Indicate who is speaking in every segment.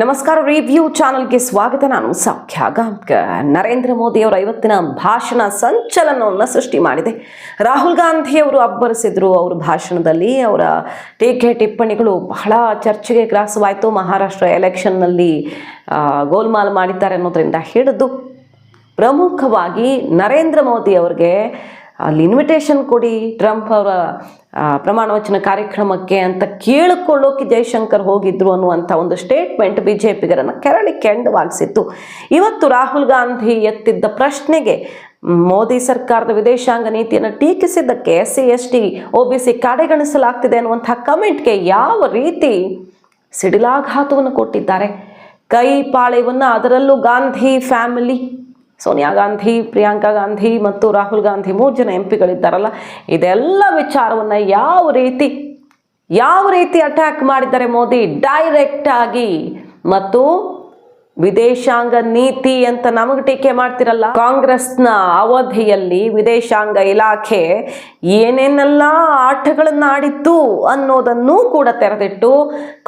Speaker 1: ನಮಸ್ಕಾರ ರಿವ್ಯೂ ಚಾನಲ್ಗೆ ಸ್ವಾಗತ. ನಾನು ಸೌಖ್ಯ ಗಾಂವ್ಕರ್ ನರೇಂದ್ರ ಮೋದಿ ಅವರ ಐವತ್ತಿನ ಭಾಷಣ ಸಂಚಲನವನ್ನು ಸೃಷ್ಟಿ ಮಾಡಿದೆ. ರಾಹುಲ್ ಗಾಂಧಿ ಅವರು ಅಬ್ಬರಿಸಿದ್ರು ಅವರ ಭಾಷಣದಲ್ಲಿ. ಅವರ ಟೀಕೆ ಟಿಪ್ಪಣಿಗಳು ಬಹಳ ಚರ್ಚೆಗೆ ಗ್ರಾಸವಾಯಿತು. ಮಹಾರಾಷ್ಟ್ರ ಎಲೆಕ್ಷನ್ನಲ್ಲಿ ಗೋಲ್ಮಾಲ್ ಮಾಡಿದ್ದಾರೆ ಅನ್ನೋದರಿಂದ ಹಿಡಿದು ಪ್ರಮುಖವಾಗಿ ನರೇಂದ್ರ ಮೋದಿ ಅವ್ರಿಗೆ ಅಲ್ಲಿ ಇನ್ವಿಟೇಷನ್ ಕೊಡಿ ಟ್ರಂಪ್ ಅವರ ಪ್ರಮಾಣ ವಚನ ಕಾರ್ಯಕ್ರಮಕ್ಕೆ ಅಂತ ಕೇಳಿಕೊಳ್ಳೋಕೆ ಜೈಶಂಕರ್ ಹೋಗಿದ್ರು ಅನ್ನುವಂಥ ಒಂದು ಸ್ಟೇಟ್ಮೆಂಟ್ ಬಿ ಜೆ ಪಿಗರನ್ನು ಕೆರಳಿ ಕೆಂಡವಾಗಿಸಿತ್ತು. ಇವತ್ತು ರಾಹುಲ್ ಗಾಂಧಿ ಎತ್ತಿದ್ದ ಪ್ರಶ್ನೆಗೆ ಮೋದಿ ಸರ್ಕಾರದ ವಿದೇಶಾಂಗ ನೀತಿಯನ್ನು ಟೀಕಿಸಿದ್ದಕ್ಕೆ S C, S T, O B C ಕಡೆಗಣಿಸಲಾಗ್ತಿದೆ ಅನ್ನುವಂಥ ಕಮೆಂಟ್ಗೆ ಯಾವ ರೀತಿ ಸಿಡಿಲಾಘಾತವನ್ನು ಕೊಟ್ಟಿದ್ದಾರೆ. ಕೈ ಪಾಳೆಯವನ್ನು ಅದರಲ್ಲೂ ಗಾಂಧಿ ಫ್ಯಾಮಿಲಿ ಸೋನಿಯಾ ಗಾಂಧಿ, ಪ್ರಿಯಾಂಕಾ ಗಾಂಧಿ ಮತ್ತು ರಾಹುಲ್ ಗಾಂಧಿ ಮೂರು ಜನ ಎಂ ಪಿಗಳಿದ್ದಾರಲ್ಲ ಇದೆಲ್ಲ ವಿಚಾರವನ್ನು ಯಾವ ರೀತಿ ಯಾವ ರೀತಿ ಅಟ್ಯಾಕ್ ಮಾಡಿದ್ದಾರೆ ಮೋದಿ? ಡೈರೆಕ್ಟ್ ಆಗಿ. ಮತ್ತು ವಿದೇಶಾಂಗ ನೀತಿ ಅಂತ ನಮಗೆ ಟೀಕೆ ಮಾಡ್ತಿರಲ್ಲ, ಕಾಂಗ್ರೆಸ್ನ ಅವಧಿಯಲ್ಲಿ ವಿದೇಶಾಂಗ ಇಲಾಖೆ ಏನೇನೆಲ್ಲ ಆಟಗಳನ್ನು ಆಡಿತ್ತು ಅನ್ನೋದನ್ನೂ ಕೂಡ ತೆರೆದಿಟ್ಟು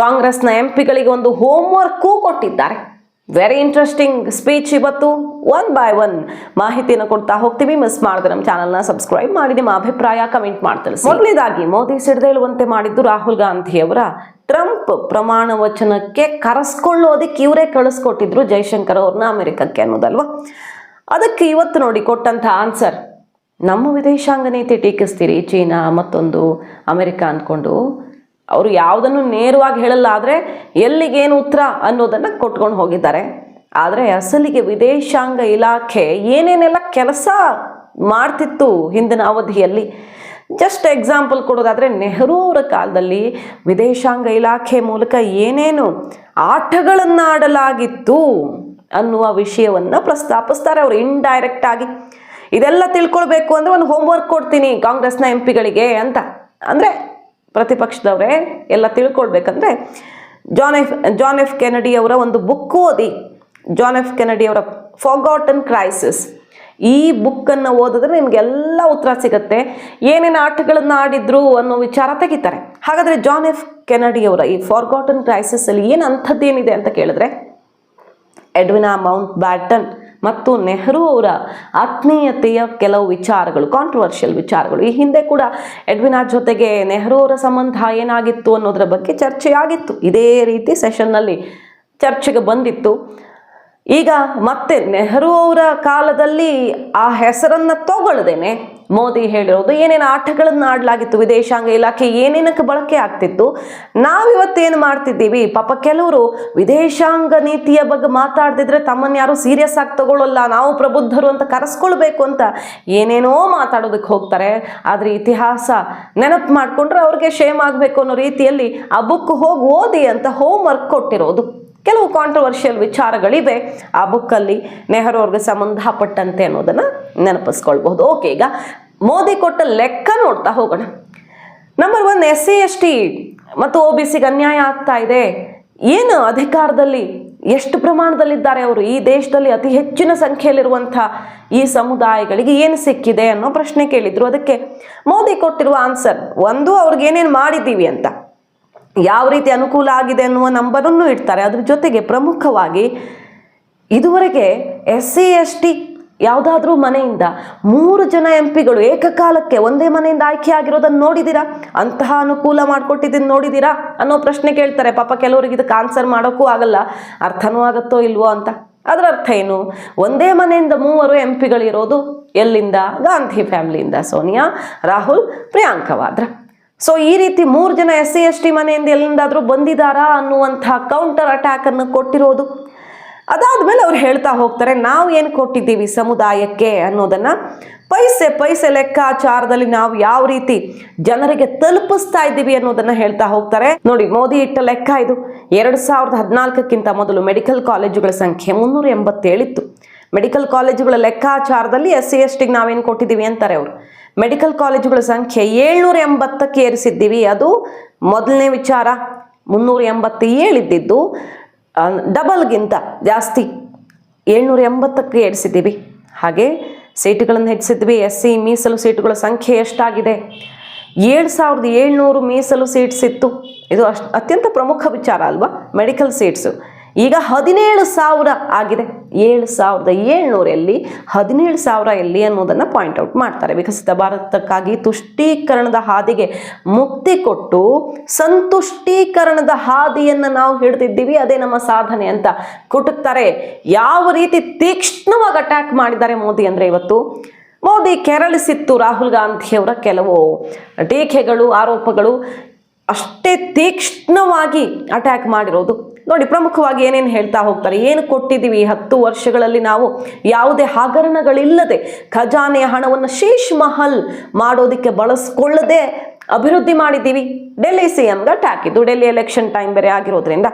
Speaker 1: ಕಾಂಗ್ರೆಸ್ನ ಎಂ ಪಿಗಳಿಗೆ ಒಂದು ಹೋಮ್ವರ್ಕೂ ಕೊಟ್ಟಿದ್ದಾರೆ. ವೆರಿ ಇಂಟ್ರೆಸ್ಟಿಂಗ್ ಸ್ಪೀಚ್ ಇವತ್ತು. ಒನ್ ಬೈ ಒನ್ ಮಾಹಿತಿಯನ್ನು ಕೊಡ್ತಾ ಹೋಗ್ತೀವಿ. ಮಿಸ್ ಮಾಡಿದ್ರೆ ನಮ್ಮ ಚಾನಲ್ನ ಸಬ್ಸ್ಕ್ರೈಬ್ ಮಾಡಿ ನಿಮ್ಮ ಅಭಿಪ್ರಾಯ ಕಮೆಂಟ್ ಮಾಡ್ತಾರೆ ಮೊದಲನೇದಾಗಿ ಮೋದಿ ಸಿಡಿದೇಳುವಂತೆ ಮಾಡಿದ್ದು ರಾಹುಲ್ ಗಾಂಧಿ ಅವರ ಟ್ರಂಪ್ ಪ್ರಮಾಣ ವಚನಕ್ಕೆ ಕರೆಸ್ಕೊಳ್ಳೋದಕ್ಕೆ ಇವರೇ ಕಳಿಸ್ಕೊಟ್ಟಿದ್ರು ಜೈಶಂಕರ್ ಅವ್ರನ್ನ ಅಮೆರಿಕಕ್ಕೆ ಅನ್ನೋದಲ್ವ? ಅದಕ್ಕೆ ಇವತ್ತು ನೋಡಿ ಕೊಟ್ಟಂಥ ಆನ್ಸರ್ ನಮ್ಮ ವಿದೇಶಾಂಗ ನೀತಿ ಟೀಕಿಸ್ತೀರಿ. ಚೀನಾ ಮತ್ತೊಂದು ಅಮೆರಿಕ ಅಂದ್ಕೊಂಡು ಅವರು ಯಾವುದನ್ನು ನೇರವಾಗಿ ಹೇಳಲ್ಲ ಆದರೆ ಎಲ್ಲಿಗೇನು ಉತ್ತರ ಅನ್ನೋದನ್ನು ಕೊಟ್ಕೊಂಡು ಹೋಗಿದ್ದಾರೆ. ಆದರೆ ಅಸಲಿಗೆ ವಿದೇಶಾಂಗ ಇಲಾಖೆ ಏನೇನೆಲ್ಲ ಕೆಲಸ ಮಾಡ್ತಿತ್ತು ಹಿಂದಿನ ಅವಧಿಯಲ್ಲಿ. ಜಸ್ಟ್ ಎಕ್ಸಾಂಪಲ್ ಕೊಡೋದಾದರೆ ನೆಹರೂರ ಕಾಲದಲ್ಲಿ ವಿದೇಶಾಂಗ ಇಲಾಖೆ ಮೂಲಕ ಏನೇನು ಆಟಗಳನ್ನು ಆಡಲಾಗಿತ್ತು ಅನ್ನುವ ವಿಷಯವನ್ನು ಪ್ರಸ್ತಾಪಿಸ್ತಾರೆ ಅವರು ಇಂಡೈರೆಕ್ಟ್ ಆಗಿ. ಇದೆಲ್ಲ ತಿಳ್ಕೊಳ್ಬೇಕು ಅಂದರೆ ಒಂದು ಹೋಮ್ವರ್ಕ್ ಕೊಡ್ತೀನಿ ಕಾಂಗ್ರೆಸ್ನ ಎಂ ಪಿಗಳಿಗೆ ಅಂತ. ಅಂದರೆ ಪ್ರತಿಪಕ್ಷದವರೇ ಎಲ್ಲ ತಿಳ್ಕೊಳ್ಬೇಕಂದ್ರೆ John F John F Kennedy ಅವರ ಒಂದು ಬುಕ್ ಓದಿ. ಜಾನ್ ಎಫ್ ಕೆನಡಿ ಅವರ ಫಾಗಾಟನ್ ಕ್ರೈಸಿಸ್ ಈ ಬುಕ್ಕನ್ನು ಓದಿದ್ರೆ ನಿಮಗೆಲ್ಲ ಉತ್ತರ ಸಿಗುತ್ತೆ. ಏನೇನು ಆಟಗಳನ್ನು ಆಡಿದ್ರು ಅನ್ನೋ ವಿಚಾರ ತೆಗಿತಾರೆ. ಹಾಗಾದರೆ ಜಾನ್ ಎಫ್ ಕೆನಡಿ ಅವರ ಈ ಫಾರ್ಗಾಟನ್ ಕ್ರೈಸಿಸಲ್ಲಿ ಏನು ಅಂಥದ್ದೇನಿದೆ ಅಂತ ಕೇಳಿದ್ರೆ ಎಡ್ವಿನಾ ಮೌಂಟ್ ಬ್ಯಾಟನ್ ಮತ್ತು ನೆಹರು ಅವರ ಆತ್ಮೀಯತೆಯ ಕೆಲವು ವಿಚಾರಗಳು ಕಾಂಟ್ರವರ್ಷಿಯಲ್ ವಿಚಾರಗಳು. ಈ ಹಿಂದೆ ಕೂಡ ಎಡ್ವಿನಾ ಜೊತೆಗೆ ನೆಹರು ಅವರ ಸಂಬಂಧ ಏನಾಗಿತ್ತು ಅನ್ನೋದರ ಬಗ್ಗೆ ಚರ್ಚೆಯಾಗಿತ್ತು. ಇದೇ ರೀತಿ ಸೆಷನ್ನಲ್ಲಿ ಚರ್ಚೆಗೆ ಬಂದಿತ್ತು. ಈಗ ಮತ್ತೆ ನೆಹರು ಅವರ ಕಾಲದಲ್ಲಿ ಆ ಹೆಸರನ್ನು ತಗೊಳ್ಳದೇನೆ. ಮೋದಿ ಹೇಳಿರೋದು, ಏನೇನು ಆಟಗಳನ್ನು ಆಡಲಾಗಿತ್ತು ವಿದೇಶಾಂಗ ಇಲಾಖೆ, ಏನೇನಕ್ಕೆ ಬಳಕೆ ಆಗ್ತಿತ್ತು, ನಾವಿವತ್ತೇನು ಮಾಡ್ತಿದ್ದೀವಿ? ಪಾಪ ಕೆಲವರು ವಿದೇಶಾಂಗ ನೀತಿಯ ಬಗ್ಗೆ ಮಾತಾಡ್ತಿದ್ರೆ ತಮ್ಮನ್ನು ಯಾರು ಸೀರಿಯಸ್ ಆಗಿ ತಗೊಳ್ಳಲ್ಲ, ನಾವು ಪ್ರಬುದ್ಧರು ಅಂತ ಕರೆಸ್ಕೊಳ್ಬೇಕು ಅಂತ ಏನೇನೋ ಮಾತಾಡೋದಕ್ಕೆ ಹೋಗ್ತಾರೆ. ಆದರೆ ಇತಿಹಾಸ ನೆನಪು ಮಾಡಿಕೊಂಡ್ರೆ ಅವ್ರಿಗೆ ಶೇಮ್ ಆಗಬೇಕು ಅನ್ನೋ ರೀತಿಯಲ್ಲಿ ಆ ಬುಕ್ ಹೋಗಿ ಓದಿ ಅಂತ ಹೋಮ್ ವರ್ಕ್ ಕೊಟ್ಟಿರೋದು. ಕೆಲವು ಕಾಂಟ್ರವರ್ಷಿಯಲ್ ವಿಚಾರಗಳಿವೆ. ಆ ಬುಕ್ಕಲ್ಲಿ ನೆಹರು ಅವ್ರಿಗೆ ಸಂಬಂಧಪಟ್ಟಂತೆ ಅನ್ನೋದನ್ನು ನೆನಪಿಸ್ಕೊಳ್ಬಹುದು. ಓಕೆ ಈಗ ಮೋದಿ ಕೊಟ್ಟ ಲೆಕ್ಕ ನೋಡ್ತಾ ಹೋಗೋಣ. Number one S C S T ಮತ್ತು ಒ ಬಿ ಸಿಗೆ ಅನ್ಯಾಯ ಆಗ್ತಾ ಇದೆ. ಏನು ಅಧಿಕಾರದಲ್ಲಿ ಎಷ್ಟು ಪ್ರಮಾಣದಲ್ಲಿದ್ದಾರೆ ಅವರು? ಈ ದೇಶದಲ್ಲಿ ಅತಿ ಹೆಚ್ಚಿನ ಸಂಖ್ಯೆಯಲ್ಲಿರುವಂಥ ಈ ಸಮುದಾಯಗಳಿಗೆ ಏನು ಸಿಕ್ಕಿದೆ ಅನ್ನೋ ಪ್ರಶ್ನೆ ಕೇಳಿದ್ರು. ಅದಕ್ಕೆ ಮೋದಿ ಕೊಟ್ಟಿರುವ ಆನ್ಸರ್ ಒಂದು, ಅವ್ರಿಗೆ ಏನೇನು ಮಾಡಿದ್ದೀವಿ ಅಂತ. ಯಾವ ರೀತಿ ಅನುಕೂಲ ಆಗಿದೆ ಅನ್ನುವ ನಂಬರನ್ನು ಇಡ್ತಾರೆ. ಅದ್ರ ಜೊತೆಗೆ ಪ್ರಮುಖವಾಗಿ ಇದುವರೆಗೆ ಎಸ್ ಸಿ ಎಸ್ ಟಿ ಯಾವುದಾದ್ರೂ ಮನೆಯಿಂದ ಮೂರು ಜನ ಎಂ ಪಿಗಳು ಏಕಕಾಲಕ್ಕೆ ಒಂದೇ ಮನೆಯಿಂದ ಆಯ್ಕೆ ಆಗಿರೋದನ್ನು ನೋಡಿದ್ದೀರಾ ಅಂತಹ ಅನುಕೂಲ ಮಾಡಿಕೊಟ್ಟಿದ್ದನ್ನು ನೋಡಿದ್ದೀರಾ ಅನ್ನೋ ಪ್ರಶ್ನೆ ಕೇಳ್ತಾರೆ. ಪಾಪ ಕೆಲವರಿಗೆ ಇದಕ್ಕೆ ಆನ್ಸರ್ ಮಾಡೋಕ್ಕೂ ಆಗಲ್ಲ. ಅರ್ಥನೂ ಆಗುತ್ತೋ ಇಲ್ವೋ ಅಂತ. ಅದರ ಅರ್ಥ ಏನು? ಒಂದೇ ಮನೆಯಿಂದ ಮೂವರು ಎಂ ಪಿಗಳಿರೋದು ಎಲ್ಲಿಂದ? ಗಾಂಧಿ ಫ್ಯಾಮಿಲಿಯಿಂದ. ಸೋನಿಯಾ, ರಾಹುಲ್, ಪ್ರಿಯಾಂಕಾ ವಾದ್ರಾ. ಸೊ ಈ ರೀತಿ ಮೂರು ಜನ ಎಸ್ ಸಿ ಎಸ್ ಟಿ ಮನೆಯಿಂದ ಎಲ್ಲಿಂದಾದರೂ ಬಂದಿದ್ದಾರಾ ಅನ್ನುವಂಥ ಕೌಂಟರ್ ಅಟ್ಯಾಕನ್ನು ಕೊಟ್ಟಿರೋದು. ಅದಾದಮೇಲೆ ಅವ್ರು ಹೇಳ್ತಾ ಹೋಗ್ತಾರೆ, ನಾವು ಏನು ಕೊಟ್ಟಿದ್ದೀವಿ ಸಮುದಾಯಕ್ಕೆ? ಅನ್ನೋದನ್ನು. ಪೈಸೆ ಪೈಸೆ ಲೆಕ್ಕಾಚಾರದಲ್ಲಿ ನಾವು ಯಾವ ರೀತಿ ಜನರಿಗೆ ತಲುಪಿಸ್ತಾ ಇದ್ದೀವಿ ಅನ್ನೋದನ್ನ ಹೇಳ್ತಾ ಹೋಗ್ತಾರೆ. ನೋಡಿ, ಮೋದಿ ಇಟ್ಟ ಲೆಕ್ಕ ಇದು. ಎರಡು ಸಾವಿರದ ಹದಿನಾಲ್ಕಕ್ಕಿಂತ ಮೊದಲು ಮೆಡಿಕಲ್ ಕಾಲೇಜುಗಳ ಸಂಖ್ಯೆ ಮುನ್ನೂರ ಎಂಬತ್ತೇಳಿತ್ತು. ಮೆಡಿಕಲ್ ಕಾಲೇಜುಗಳ ಲೆಕ್ಕಾಚಾರದಲ್ಲಿ ಎಸ್ ಸಿ ಎಸ್ ಟಿಗೆ ನಾವೇನು ಕೊಟ್ಟಿದ್ದೀವಿ ಅಂತಾರೆ ಅವರು. ಮೆಡಿಕಲ್ ಕಾಲೇಜುಗಳ ಸಂಖ್ಯೆ ಏಳ್ನೂರ ಎಂಬತ್ತಕ್ಕೆ ಏರಿಸಿದ್ದೀವಿ. ಅದು ಮೊದಲನೇ ವಿಚಾರ. ಮುನ್ನೂರ ಎಂಬತ್ತು ಏಳಿದ್ದು ಆ, ಡಬಲ್ಗಿಂತ ಜಾಸ್ತಿ ಏಳ್ನೂರ ಎಂಬತ್ತಕ್ಕೆ ಏರಿಸಿದ್ದೀವಿ. ಹಾಗೆ ಸೀಟುಗಳನ್ನು ಹೆಚ್ಚಿಸಿದ್ವಿ. ಎಸ್ ಸಿ ಮೀಸಲು ಸೀಟುಗಳ ಸಂಖ್ಯೆ ಎಷ್ಟಾಗಿದೆ? ಏಳು ಸಾವಿರದ ಏಳ್ನೂರು ಮೀಸಲು ಸೀಟ್ಸ್ ಇತ್ತು ಇದು ಅಷ್ಟು ಅತ್ಯಂತ ಪ್ರಮುಖ ವಿಚಾರ ಅಲ್ವಾ? Medical seats. ಈಗ ಹದಿನೇಳು ಸಾವಿರ ಆಗಿದೆ. ಏಳು ಸಾವಿರದ ಏಳ್ನೂರಲ್ಲಿ ಹದಿನೇಳು ಸಾವಿರ ಎಲ್ಲಿ ಅನ್ನೋದನ್ನು ಪಾಯಿಂಟ್ ಔಟ್ ಮಾಡ್ತಾರೆ. ವಿಕಸಿತ ಭಾರತಕ್ಕಾಗಿ ತುಷ್ಟೀಕರಣದ ಹಾದಿಗೆ ಮುಕ್ತಿ ಕೊಟ್ಟು ಸಂತುಷ್ಟೀಕರಣದ ಹಾದಿಯನ್ನು ನಾವು ಹಿಡಿದಿದ್ದೀವಿ, ಅದೇ ನಮ್ಮ ಸಾಧನೆ ಅಂತ ಕುಟುಕ್ತಾರೆ. ಯಾವ ರೀತಿ ತೀಕ್ಷ್ಣವಾಗಿ ಅಟ್ಯಾಕ್ ಮಾಡಿದ್ದಾರೆ ಮೋದಿ ಅಂದರೆ ಇವತ್ತು? ಮೋದಿ ಕೆರಳಿಸಿತ್ತು ರಾಹುಲ್ ಗಾಂಧಿಯವರ ಕೆಲವು ಟೀಕೆಗಳು, ಆರೋಪಗಳು. ಅಷ್ಟೇ ತೀಕ್ಷ್ಣವಾಗಿ ಅಟ್ಯಾಕ್ ಮಾಡಿರೋದು ನೋಡಿ, ಪ್ರಮುಖವಾಗಿ ಏನೇನು ಹೇಳ್ತಾ ಹೋಗ್ತಾರೆ? ಏನು ಕೊಟ್ಟಿದ್ದೀವಿ? ಈ ಹತ್ತು ವರ್ಷಗಳಲ್ಲಿ ನಾವು ಯಾವುದೇ ಹಗರಣಗಳಿಲ್ಲದೆ ಖಜಾನೆಯ ಹಣವನ್ನು ಶೇಷ್ ಮಹಲ್ ಮಾಡೋದಕ್ಕೆ ಬಳಸ್ಕೊಳ್ಳದೆ ಅಭಿವೃದ್ಧಿ ಮಾಡಿದ್ದೀವಿ. ಡೆಲ್ಲಿ ಸಿ ಎಂಗೆ ಅಟ್ಯಾಕ್ ಇದು ಡೆಲ್ಲಿ ಎಲೆಕ್ಷನ್ ಟೈಮ್ ಬೇರೆ ಆಗಿರೋದ್ರಿಂದ.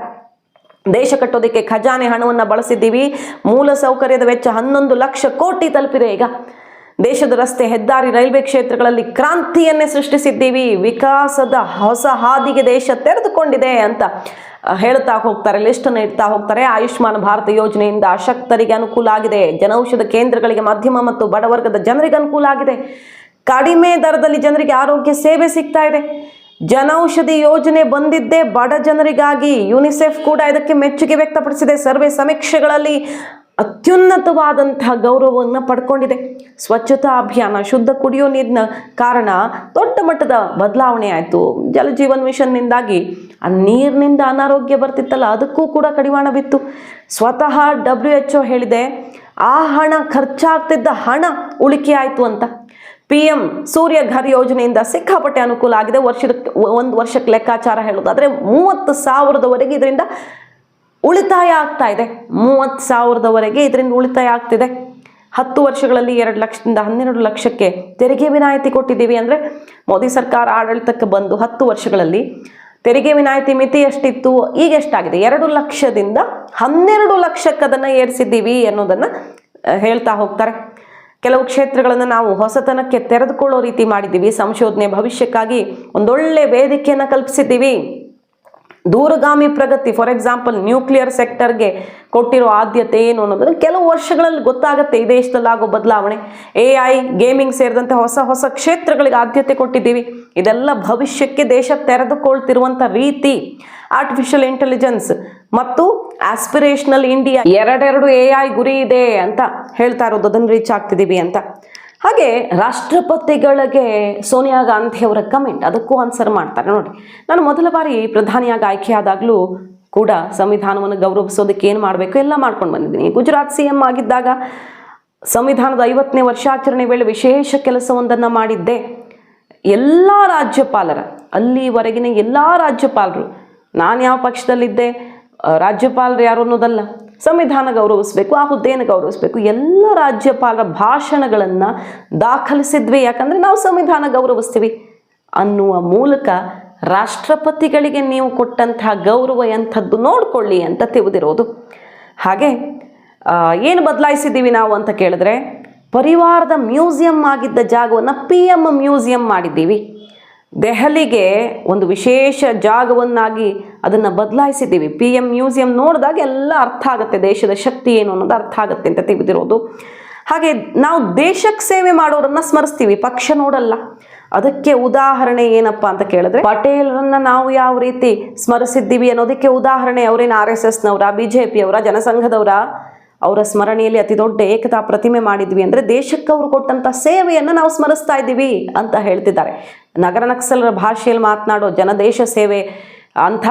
Speaker 1: ದೇಶ ಕಟ್ಟೋದಕ್ಕೆ ಖಜಾನೆ ಹಣವನ್ನು ಬಳಸಿದ್ದೀವಿ. ಮೂಲ ಸೌಕರ್ಯದ ವೆಚ್ಚ ಹನ್ನೊಂದು ಲಕ್ಷ ಕೋಟಿ ತಲುಪಿದೆ ಈಗ. ದೇಶದ ರಸ್ತೆ, ಹೆದ್ದಾರಿ, ರೈಲ್ವೆ ಕ್ಷೇತ್ರಗಳಲ್ಲಿ ಕ್ರಾಂತಿಯನ್ನೇ ಸೃಷ್ಟಿಸಿದ್ದೀವಿ. ವಿಕಾಸದ ಹೊಸ ಹಾದಿಗೆ ದೇಶ ತೆರೆದುಕೊಂಡಿದೆ ಅಂತ ಹೇಳ್ತಾ ಹೋಗ್ತಾರೆ ಲಿಸ್ಟನ್ನು ಇಡ್ತಾ ಹೋಗ್ತಾರೆ. ಆಯುಷ್ಮಾನ್ ಭಾರತ ಯೋಜನೆಯಿಂದ ಅಶಕ್ತರಿಗೆ ಅನುಕೂಲ ಆಗಿದೆ. ಜನೌಷಧ ಕೇಂದ್ರಗಳಿಗೆ ಮಧ್ಯಮ ಮತ್ತು ಬಡವರ್ಗದ ಜನರಿಗೆ ಅನುಕೂಲ ಆಗಿದೆ. ಕಡಿಮೆ ದರದಲ್ಲಿ ಜನರಿಗೆ ಆರೋಗ್ಯ ಸೇವೆ ಸಿಗ್ತಾ ಇದೆ. ಜನೌಷಧಿ ಯೋಜನೆ ಬಂದಿದ್ದೇ ಬಡ ಜನರಿಗಾಗಿ ಯುನಿಸೆಫ್ ಕೂಡ ಇದಕ್ಕೆ ಮೆಚ್ಚುಗೆ ವ್ಯಕ್ತಪಡಿಸಿದೆ. ಸರ್ವೆ ಸಮೀಕ್ಷೆಗಳಲ್ಲಿ ಅತ್ಯುನ್ನತವಾದಂತಹ ಗೌರವವನ್ನು ಪಡ್ಕೊಂಡಿದೆ. ಸ್ವಚ್ಛತಾ ಅಭಿಯಾನ, ಶುದ್ಧ ಕುಡಿಯೋ ನೀರಿನ ಕಾರಣ ದೊಡ್ಡ ಮಟ್ಟದ ಬದಲಾವಣೆ ಆಯಿತು. ಜಲಜೀವನ್ ಮಿಷನ್ನಿಂದಾಗಿ ಆ ನೀರಿನಿಂದ ಅನಾರೋಗ್ಯ ಬರ್ತಿತ್ತಲ್ಲ, ಅದಕ್ಕೂ ಕೂಡ ಕಡಿವಾಣ ಬಿತ್ತು. ಸ್ವತಃ ಡಬ್ಲ್ಯೂ ಎಚ್ ಒ ಹೇಳಿದೆ, ಆ ಹಣ ಖರ್ಚಾಗ್ತಿದ್ದ ಹಣ ಉಳಿಕೆ ಆಯಿತು ಅಂತ. ಪಿ ಎಂ ಸೂರ್ಯ ಘರ್ ಯೋಜನೆಯಿಂದ ಸಿಕ್ಕಾಪಟ್ಟೆ ಅನುಕೂಲ ಆಗಿದೆ. ವರ್ಷದ ಒಂದು ವರ್ಷಕ್ಕೆ ಲೆಕ್ಕಾಚಾರ ಹೇಳೋದಾದರೆ ಮೂವತ್ತು ಸಾವಿರದವರೆಗೆ ಇದರಿಂದ ಉಳಿತಾಯ ಆಗ್ತಾ ಇದೆ. ಮೂವತ್ತು ಸಾವಿರದವರೆಗೆ ಇದರಿಂದ ಉಳಿತಾಯ ಆಗ್ತಿದೆ. ಹತ್ತು ವರ್ಷಗಳಲ್ಲಿ ಎರಡು ಲಕ್ಷದಿಂದ ಹನ್ನೆರಡು ಲಕ್ಷಕ್ಕೆ ತೆರಿಗೆ ವಿನಾಯಿತಿ ಕೊಟ್ಟಿದ್ದೀವಿ ಅಂದರೆ, ಮೋದಿ ಸರ್ಕಾರ ಆಡಳಿತಕ್ಕೆ ಬಂದು ಹತ್ತು ವರ್ಷಗಳಲ್ಲಿ ತೆರಿಗೆ ವಿನಾಯಿತಿ ಮಿತಿ ಎಷ್ಟಿತ್ತು? ಈಗ ಎಷ್ಟಾಗಿದೆ? ಎರಡು ಲಕ್ಷದಿಂದ ಹನ್ನೆರಡು ಲಕ್ಷಕ್ಕೆ ಅದನ್ನು ಏರಿಸಿದ್ದೀವಿ ಅನ್ನೋದನ್ನು ಹೇಳ್ತಾ ಹೋಗ್ತಾರೆ. ಕೆಲವು ಕ್ಷೇತ್ರಗಳನ್ನು ನಾವು ಹೊಸತನಕ್ಕೆ ತೆರೆದುಕೊಳ್ಳೋ ರೀತಿ ಮಾಡಿದ್ದೀವಿ. ಸಂಶೋಧನೆ ಭವಿಷ್ಯಕ್ಕಾಗಿ ಒಂದೊಳ್ಳೆ ವೇದಿಕೆಯನ್ನು ಕಲ್ಪಿಸಿದ್ದೀವಿ. ದೂರಗಾಮಿ ಪ್ರಗತಿ ಫಾರ್ ಎಕ್ಸಾಂಪಲ್ ನ್ಯೂಕ್ಲಿಯರ್ ಸೆಕ್ಟರ್ಗೆ ಕೊಟ್ಟಿರೋ ಆದ್ಯತೆ ಏನು ಅನ್ನೋದನ್ನು ಕೆಲವು ವರ್ಷಗಳಲ್ಲಿ ಗೊತ್ತಾಗುತ್ತೆ. ಈ ದೇಶದಲ್ಲಿ ಆಗೋ ಬದಲಾವಣೆ. ಎ ಐ ಗೇಮಿಂಗ್ ಸೇರಿದಂತೆ ಹೊಸ ಹೊಸ ಕ್ಷೇತ್ರಗಳಿಗೆ ಆದ್ಯತೆ ಕೊಟ್ಟಿದ್ದೀವಿ. ಇದೆಲ್ಲ ಭವಿಷ್ಯಕ್ಕೆ ದೇಶ ತೆರೆದುಕೊಳ್ತಿರುವಂಥ ರೀತಿ ಆರ್ಟಿಫಿಷಿಯಲ್ ಇಂಟೆಲಿಜೆನ್ಸ್ ಮತ್ತು ಆಸ್ಪಿರೇಷನಲ್ ಇಂಡಿಯಾ ಎರಡೆರಡು ಎ ಗುರಿ ಇದೆ ಅಂತ ಹೇಳ್ತಾ ಇರೋದು, ಅದನ್ನು ರೀಚ್ ಆಗ್ತಿದ್ದೀವಿ ಅಂತ. ಹಾಗೆ ರಾಷ್ಟ್ರಪತಿಗಳಿಗೆ ಸೋನಿಯಾ ಗಾಂಧಿ ಅವರ ಕಮೆಂಟ್ ಅದಕ್ಕೂ ಆನ್ಸರ್ ಮಾಡ್ತಾರೆ. ನೋಡಿ, ನಾನು ಮೊದಲ ಬಾರಿ ಪ್ರಧಾನಿಯಾಗಿ ಆಯ್ಕೆಯಾದಾಗಲೂ ಕೂಡ ಸಂವಿಧಾನವನ್ನು ಗೌರವಿಸೋದಕ್ಕೆ ಏನು ಮಾಡಬೇಕು? ಎಲ್ಲ ಮಾಡ್ಕೊಂಡು ಬಂದಿದ್ದೀನಿ. ಗುಜರಾತ್ ಸಿ ಎಂ ಆಗಿದ್ದಾಗ ಸಂವಿಧಾನದ ಐವತ್ತನೇ ವರ್ಷಾಚರಣೆ ವೇಳೆ ವಿಶೇಷ ಕೆಲಸವೊಂದನ್ನು ಮಾಡಿದ್ದೆ. ಎಲ್ಲ ರಾಜ್ಯಪಾಲರ, ಅಲ್ಲಿವರೆಗಿನ ಎಲ್ಲ ರಾಜ್ಯಪಾಲರು, ನಾನು ಯಾವ ಪಕ್ಷದಲ್ಲಿದ್ದೆ, ರಾಜ್ಯಪಾಲರು ಯಾರು ಅನ್ನೋದಲ್ಲ ಸಂವಿಧಾನ ಗೌರವಿಸಬೇಕು, ಆ ಹುದ್ದೆಯನ್ನು ಗೌರವಿಸಬೇಕು, ಎಲ್ಲ ರಾಜ್ಯಪಾಲರ ಭಾಷಣಗಳನ್ನು ದಾಖಲಿಸಿದ್ವಿ. ಯಾಕಂದರೆ ನಾವು ಸಂವಿಧಾನ ಗೌರವಿಸ್ತೀವಿ ಅನ್ನುವ ಮೂಲಕ ರಾಷ್ಟ್ರಪತಿಗಳಿಗೆ ನೀವು ಕೊಟ್ಟಂತಹ ಗೌರವ ಎಂಥದ್ದು ನೋಡಿಕೊಳ್ಳಿ ಅಂತ ತಿಳಿದಿರೋದು. ಹಾಗೆ ಏನು ಬದಲಾಯಿಸಿದ್ದೀವಿ ನಾವು ಅಂತ ಕೇಳಿದ್ರೆ, ಪರಿವಾರದ ಮ್ಯೂಸಿಯಂ ಆಗಿದ್ದ ಜಾಗವನ್ನು ಪಿ ಎಂ ಮ್ಯೂಸಿಯಂ ಮಾಡಿದ್ದೀವಿ. ದೆಹಲಿಗೆ ಒಂದು ವಿಶೇಷ ಜಾಗವನ್ನಾಗಿ ಅದನ್ನು ಬದಲಾಯಿಸಿದ್ದೀವಿ. ಪಿ ಎಂ ಮ್ಯೂಸಿಯಂ ನೋಡಿದಾಗ ಎಲ್ಲ ಅರ್ಥ ಆಗುತ್ತೆ, ದೇಶದ ಶಕ್ತಿ ಏನು ಅನ್ನೋದು ಅರ್ಥ ಆಗುತ್ತೆ ಅಂತ ತಿಳಿದಿರೋದು. ಹಾಗೆ ನಾವು ದೇಶಕ್ಕೆ ಸೇವೆ ಮಾಡೋರನ್ನ ಸ್ಮರಿಸ್ತೀವಿ, ಪಕ್ಷ ನೋಡಲ್ಲ. ಅದಕ್ಕೆ ಉದಾಹರಣೆ ಏನಪ್ಪ ಅಂತ ಕೇಳಿದ್ರೆ, ಪಟೇಲರನ್ನ ನಾವು ಯಾವ ರೀತಿ ಸ್ಮರಿಸಿದ್ದೀವಿ ಅನ್ನೋದಕ್ಕೆ ಉದಾಹರಣೆ ಅವರೇನು ಆರ್ ಎಸ್ ಎಸ್ನವರ, ಬಿ ಜೆ ಪಿಯವರ, ಜನಸಂಘದವರ, ಅವರ ಸ್ಮರಣೆಯಲ್ಲಿ ಅತಿ ದೊಡ್ಡ ಏಕತಾ ಪ್ರತಿಮೆ ಮಾಡಿದ್ವಿ ಅಂದರೆ ದೇಶಕ್ಕೆ ಅವರು ಕೊಟ್ಟಂಥ ಸೇವೆಯನ್ನು ನಾವು ಸ್ಮರಿಸ್ತಾ ಇದ್ದೀವಿ ಅಂತ ಹೇಳ್ತಿದ್ದಾರೆ. ನಗರ ನಕ್ಸಲರ ಭಾಷೆಯಲ್ಲಿ ಮಾತನಾಡೋ ಜನದೇಶ ಸೇವೆ, ಅಂಥ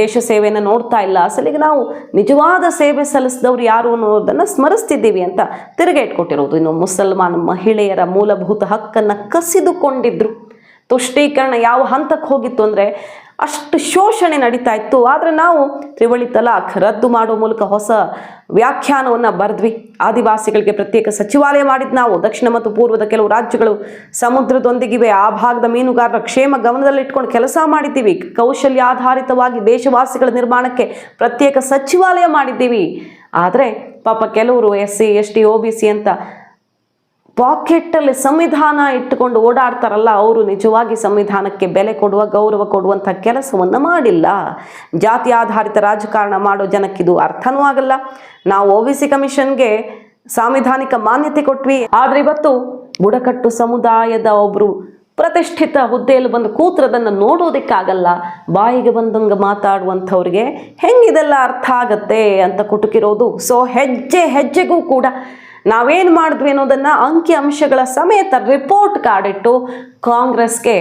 Speaker 1: ದೇಶ ಸೇವೆಯನ್ನು ನೋಡ್ತಾ ಇಲ್ಲ. ಅಸಲಿಗೆ ನಾವು ನಿಜವಾದ ಸೇವೆ ಸಲ್ಲಿಸಿದವರು ಯಾರು ಅನ್ನೋದನ್ನು ಸ್ಮರಿಸ್ತಿದ್ದೀವಿ ಅಂತ ತಿರುಗೇಟ್ಕೊಟ್ಟಿರೋದು ಇನ್ನು ಮುಸಲ್ಮಾನ್ ಮಹಿಳೆಯರ ಮೂಲಭೂತ ಹಕ್ಕನ್ನು ಕಸಿದುಕೊಂಡಿದ್ರು. ತುಷ್ಟೀಕರಣ ಯಾವ ಹಂತಕ್ಕೆ ಹೋಗಿತ್ತು ಅಂದರೆ ಅಷ್ಟು ಶೋಷಣೆ ನಡೀತಾ ಇತ್ತು. ಆದರೆ ನಾವು ತ್ರಿವಳಿ ತಲಾಖ್ ರದ್ದು ಮಾಡೋ ಮೂಲಕ ಹೊಸ ವ್ಯಾಖ್ಯಾನವನ್ನು ಬರೆದ್ವಿ. ಆದಿವಾಸಿಗಳಿಗೆ ಪ್ರತ್ಯೇಕ ಸಚಿವಾಲಯ ಮಾಡಿದ್ದು ನಾವು. ದಕ್ಷಿಣ ಮತ್ತು ಪೂರ್ವದ ಕೆಲವು ರಾಜ್ಯಗಳು ಸಮುದ್ರದೊಂದಿಗಿವೆ. ಆ ಭಾಗದ ಮೀನುಗಾರರ ಕ್ಷೇಮ ಗಮನದಲ್ಲಿಟ್ಕೊಂಡು ಕೆಲಸ ಮಾಡಿದ್ದೀವಿ. ಕೌಶಲ್ಯ ಆಧಾರಿತವಾಗಿ ದೇಶವಾಸಿಗಳ ನಿರ್ಮಾಣಕ್ಕೆ ಪ್ರತ್ಯೇಕ ಸಚಿವಾಲಯ ಮಾಡಿದ್ದೀವಿ. ಆದರೆ ಪಾಪ ಕೆಲವರು ಎಸ್ ಸಿ ಎಸ್ ಟಿ ಅಂತ ಪಾಕೆಟ್ಟಲ್ಲಿ ಸಂವಿಧಾನ ಇಟ್ಟುಕೊಂಡು ಓಡಾಡ್ತಾರಲ್ಲ, ಅವರು ನಿಜವಾಗಿ ಸಂವಿಧಾನಕ್ಕೆ ಬೆಲೆ ಕೊಡುವ, ಗೌರವ ಕೊಡುವಂಥ ಕೆಲಸವನ್ನು ಮಾಡಿಲ್ಲ. ಜಾತಿ ಆಧಾರಿತ ರಾಜಕಾರಣ ಮಾಡೋ ಜನಕ್ಕಿದು ಅರ್ಥನೂ ಆಗಲ್ಲ. ನಾವು ಒ ವಿ ಸಿ ಕಮಿಷನ್ಗೆ ಸಾಂವಿಧಾನಿಕ ಮಾನ್ಯತೆ ಕೊಟ್ವಿ. ಆದರೆ ಇವತ್ತು ಬುಡಕಟ್ಟು ಸಮುದಾಯದ ಒಬ್ಬರು ಪ್ರತಿಷ್ಠಿತ ಹುದ್ದೆಯಲ್ಲಿ ಬಂದು ಕೂತ್ರದನ್ನು ನೋಡೋದಕ್ಕಾಗಲ್ಲ. ಬಾಯಿಗೆ ಬಂದಂಗೆ ಮಾತಾಡುವಂಥವ್ರಿಗೆ ಹೆಂಗಿದೆಲ್ಲ ಅರ್ಥ ಆಗತ್ತೆ ಅಂತ ಕುಟುಕಿರೋದು. ಸೊ ಹೆಜ್ಜೆ ಹೆಜ್ಜೆಗೂ ಕೂಡ ನಾವೇನು ಮಾಡಿದ್ವಿ ಅನ್ನೋದನ್ನು ಅಂಕಿ ಅಂಶಗಳ ಸಮೇತ ರಿಪೋರ್ಟ್ ಕಾರ್ಡ್ ಇಟ್ಟು ಕಾಂಗ್ರೆಸ್ಗೆ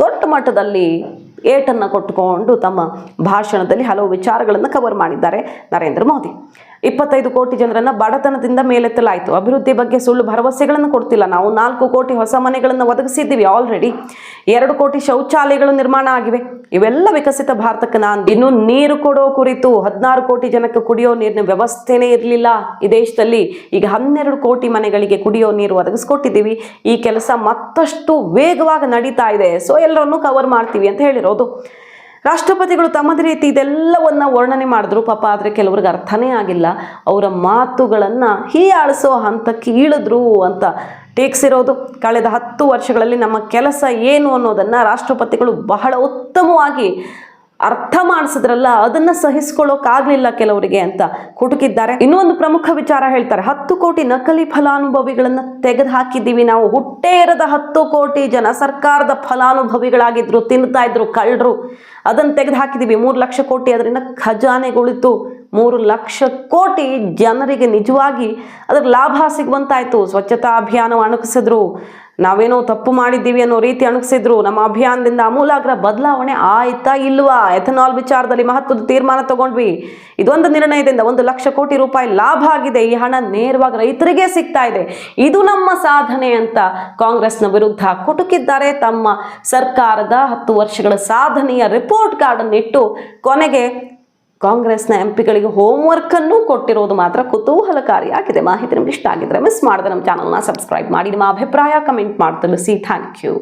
Speaker 1: ದೊಡ್ಡ ಮಟ್ಟದಲ್ಲಿ ಏಟನ್ನು ಕೊಟ್ಟುಕೊಂಡು ತಮ್ಮ ಭಾಷಣದಲ್ಲಿ ಹಲವು ವಿಚಾರಗಳನ್ನು ಕವರ್ ಮಾಡಿದ್ದಾರೆ ನರೇಂದ್ರ ಮೋದಿ. ಇಪ್ಪತ್ತೈದು ಕೋಟಿ ಜನರನ್ನ ಬಡತನದಿಂದ ಮೇಲೆತ್ತಲಾಯಿತು. ಅಭಿವೃದ್ಧಿ ಬಗ್ಗೆ ಸುಳ್ಳು ಭರವಸೆಗಳನ್ನು ಕೊಡ್ತಿಲ್ಲ. ನಾವು ನಾಲ್ಕು ಕೋಟಿ ಹೊಸ ಮನೆಗಳನ್ನು ಒದಗಿಸಿದ್ದೀವಿ ಆಲ್ರೆಡಿ ಎರಡು ಕೋಟಿ ಶೌಚಾಲಯಗಳು ನಿರ್ಮಾಣ ಆಗಿವೆ. ಇವೆಲ್ಲ ವಿಕಸಿತ ಭಾರತಕ್ಕೆ ನಾನು ಇನ್ನು ನೀರು ಕೊಡೋ ಕುರಿತು ಹದಿನಾರು ಕೋಟಿ ಜನಕ್ಕೆ ಕುಡಿಯೋ ನೀರಿನ ವ್ಯವಸ್ಥೆನೇ ಇರಲಿಲ್ಲ. ಈ ದೇಶದಲ್ಲಿ ಈಗ ಹನ್ನೆರಡು ಕೋಟಿ ಮನೆಗಳಿಗೆ ಕುಡಿಯೋ ನೀರು ಒದಗಿಸ್ಕೊಟ್ಟಿದ್ದೀವಿ. ಈ ಕೆಲಸ ಮತ್ತಷ್ಟು ವೇಗವಾಗಿ ನಡೀತಾ ಇದೆ. ಸೊ ಎಲ್ಲರನ್ನೂ ಕವರ್ ಮಾಡ್ತೀವಿ ಅಂತ ಹೇಳಿರೋದು. ರಾಷ್ಟ್ರಪತಿಗಳು ತಮ್ಮದೇ ರೀತಿ ಇದೆಲ್ಲವನ್ನ ವರ್ಣನೆ ಮಾಡಿದ್ರು. ಪಾಪ ಆದರೆ ಕೆಲವ್ರಿಗೆ ಅರ್ಥನೇ ಆಗಿಲ್ಲ. ಅವರ ಮಾತುಗಳನ್ನು ಹೀಯಾಳಿಸೋ ಹಂತಕ್ಕೆ ಇಳಿದ್ರು ಅಂತ ಟೀಕ್ಸಿರೋದು ಕಳೆದ ಹತ್ತು ವರ್ಷಗಳಲ್ಲಿ ನಮ್ಮ ಕೆಲಸ ಏನು ಅನ್ನೋದನ್ನು ರಾಷ್ಟ್ರಪತಿಗಳು ಬಹಳ ಉತ್ತಮವಾಗಿ ಅರ್ಥ ಮಾಡಿಸಿದ್ರಲ್ಲ, ಅದನ್ನ ಸಹಿಸ್ಕೊಳ್ಳೋಕ್ಕಾಗಲಿಲ್ಲ ಕೆಲವರಿಗೆ ಅಂತ ಕುಟುಕಿದ್ದಾರೆ. ಇನ್ನೊಂದು ಪ್ರಮುಖ ವಿಚಾರ ಹೇಳ್ತಾರೆ, ಹತ್ತು ಕೋಟಿ ನಕಲಿ ಫಲಾನುಭವಿಗಳನ್ನ ತೆಗೆದು ಹಾಕಿದ್ದೀವಿ ನಾವು. ಹುಟ್ಟೇ ಇರದ ಹತ್ತು ಕೋಟಿ ಜನ ಸರ್ಕಾರದ ಫಲಾನುಭವಿಗಳಾಗಿದ್ರು, ತಿಂತಾ ಇದ್ರು ಕಳ್ಳರು ಅದನ್ನು ತೆಗೆದು ಹಾಕಿದ್ದೀವಿ ಮೂರು ಲಕ್ಷ ಕೋಟಿ ಅದರಿಂದ ಖಜಾನೆಗುಳಿತು. ಮೂರು ಲಕ್ಷ ಕೋಟಿ ಜನರಿಗೆ ನಿಜವಾಗಿ ಅದರ ಲಾಭ ಸಿಗುವಂತಾಯ್ತು. ಸ್ವಚ್ಛತಾ ಅಭಿಯಾನ ಅಣುಕಿಸಿದ್ರು. ನಾವೇನೋ ತಪ್ಪು ಮಾಡಿದ್ದೀವಿ ಅನ್ನೋ ರೀತಿ ಅಣಗಿಸಿದ್ರು ನಮ್ಮ ಅಭಿಯಾನದಿಂದ ಅಮೂಲಾಗ್ರ ಬದಲಾವಣೆ ಆಯ್ತಾ ಇಲ್ವಾ? ಎಥನಾಲ್ ವಿಚಾರದಲ್ಲಿ ಮಹತ್ವದ ತೀರ್ಮಾನ ತಗೊಂಡ್ವಿ. ಇದೊಂದು ನಿರ್ಣಯದಿಂದ ಒಂದು ಲಕ್ಷ ಕೋಟಿ ರೂಪಾಯಿ ಲಾಭ ಆಗಿದೆ. ಈ ಹಣ ನೇರವಾಗಿ ರೈತರಿಗೆ ಸಿಗ್ತಾ ಇದೆ. ಇದು ನಮ್ಮ ಸಾಧನೆ ಅಂತ ಕಾಂಗ್ರೆಸ್ನ ವಿರುದ್ಧ ಕುಟುಕಿದ್ದಾರೆ ತಮ್ಮ ಸರ್ಕಾರದ ಹತ್ತು ವರ್ಷಗಳ ಸಾಧನೆಯ ರಿಪೋರ್ಟ್ ಕಾರ್ಡ್ ಇಟ್ಟು ಕೊನೆಗೆ ಕಾಂಗ್ರೆಸ್ನ ಎಂಪಿಗಳಿಗೆ ಹೋಮ್ವರ್ಕ್ ಅನ್ನು ಕೊಟ್ಟಿರೋದು ಮಾತ್ರ ಕುತೂಹಲಕಾರಿಯಾಗಿದೆ. ಮಾಹಿತಿ ನಿಮ್ಗೆ ಇಷ್ಟ ಆಗಿದ್ರೆ ಮಿಸ್ ಮಾಡಿದ್ರೆ ನಮ್ಮ ಚಾನಲ್ನ ಸಬ್ಸ್ಕ್ರೈಬ್ ಮಾಡಿ. ನಿಮ್ಮ ಅಭಿಪ್ರಾಯ ಕಮೆಂಟ್ ಮಾಡಿ ಸಿ. Thank you